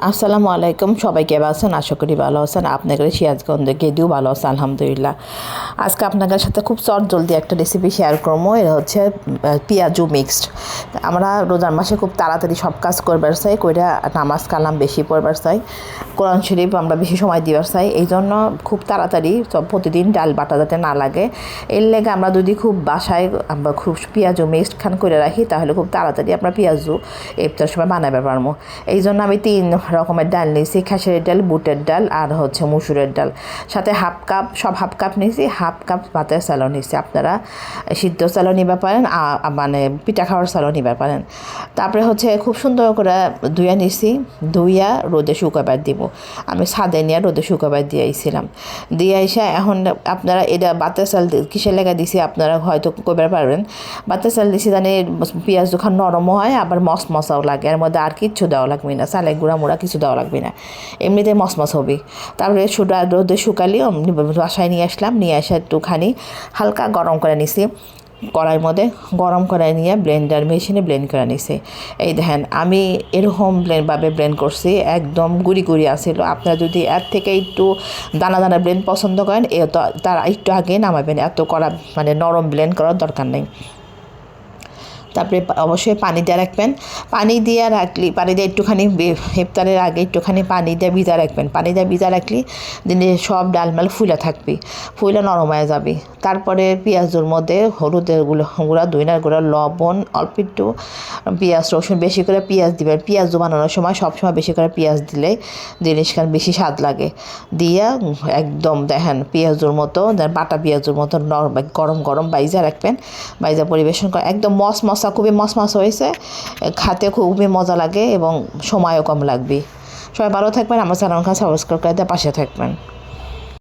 আসসালামু আলাইকুম, সবাই কেমন আছেন? আশা করি ভালো আছেন। আপনাদের সিরাজগঞ্জ গেদিও ভালো আছে, আলহামদুলিল্লাহ। আজকে আপনাদের সাথে খুব চট জলদি একটা রেসিপি শেয়ার করব। এটা হচ্ছে পেঁয়াজু মিক্সড আমরা রোজার মাসে খুব তাড়াতাড়ি সব কাজ করবার চাই, কইরা নামাজ কালাম বেশি পড়বার চাই। কোরআন শরীফ আমরা বেশি সময় দিবার চাই। এই জন্য খুব তাড়াতাড়ি সব প্রতিদিন ডাল বাটা যাতে না লাগে। এর লেগে আমরা যদি খুব বাসায় আমরা খুব পেঁয়াজু মিক্সড খান করে রাখি, তাহলে খুব তাড়াতাড়ি আমরা পেঁয়াজু ইফতার সময় বানাবে পারব। এই জন্য আমি তিন রকমের ডাল নিয়েছি, খেসারির ডাল, বুটের ডাল আর হচ্ছে মুসুরের ডাল। সাথে হাফ কাপ, সব হাফ কাপ নিয়েছি, হাফ কাপ ভাতের চালও নিয়েছি আপনারা। সিদ্ধ চালও নিতে পারেন মানে পিঠা খাওয়ার চালও নিতে পারেন। তারপরে হচ্ছে খুব সুন্দর করে ধুইয়া নিছি, ধুইয়া রোদে শুকাবার দিব। আমি ছাদে নিয়ে রোদে শুকাবার দিয়ে আইছিলাম। দিয়ে এসে এখন আপনারা এটা বাতের চাল কিসের লেগে দিছি আপনারা হয়তো কইবার পারবেন। বাতের চাল দিছি জানি পেঁয়াজ যখন নরম হয়, আবার মস মশাও লাগে, এর মধ্যে আর কিচ্ছু দেওয়া লাগবে না চালে গুঁড়া মুড়া কিছু দেওয়া লাগবে না। এমনিতে মস মস হবে। তারপরে সুডা রোদে শুকালি বাসায় নিয়ে আসলাম, নিয়ে এসে একটুখানি হালকা গরম করে নিছি। কড়াইয়ের মধ্যে গরম করে নিয়ে ব্লেন্ডার মেশিনে ব্লেন্ড করে নিছি। এই দেখেন, আমি এরকম ব্লেন্ডভাবে ব্লেন্ড করছি, একদম গুড়ি গুড়ি আসছিল আপনারা যদি এর থেকে একটু দানা দানা ব্লেন্ড পছন্দ করেন, এ তো তার একটু আগে নামাবেন। এত করা মানে নরম ব্লেন্ড করার দরকার নেই। তারপরে অবশ্যই পানি দিয়ে রাখবেন। পানি দিয়ে রাখলি, পানি দিয়ে একটুখানি ইফতারের আগে একটুখানি পানি দিয়ে ভিজা রাখবেন। পানি দিয়ে ভিজা রাখলি দিনে সব ডালমাল ফুলে থাকবি ফুলে নরম হয়ে যাবে। তারপরে পেঁয়াজের মধ্যে হলুদের গুঁড়ো, গুঁড়া দইনার গুঁড়া, লবণ, অল্প একটু পেঁয়াজ, রসুন বেশি করে পেঁয়াজ দিবেন। পেঁয়াজ বানানোর সময় সবসময় বেশি করে পেঁয়াজ দিলে জিনিসখান বেশি স্বাদ লাগে। দিয়ে একদম দেখেন পেঁয়াজের মতো বাটা পেঁয়াজের মতো নরম গরম গরম বাইজা রাখবেন। বাইজা পরিবেশন করে একদম মস মস মশা খুবই মস হয়েছে। খাতে খুবই মজা লাগে এবং সময়ও কম লাগবে। সবাই ভালো থাকবেন, আমার চ্যানেলকে সাবস্ক্রাইব করে পাশে থাকবেন।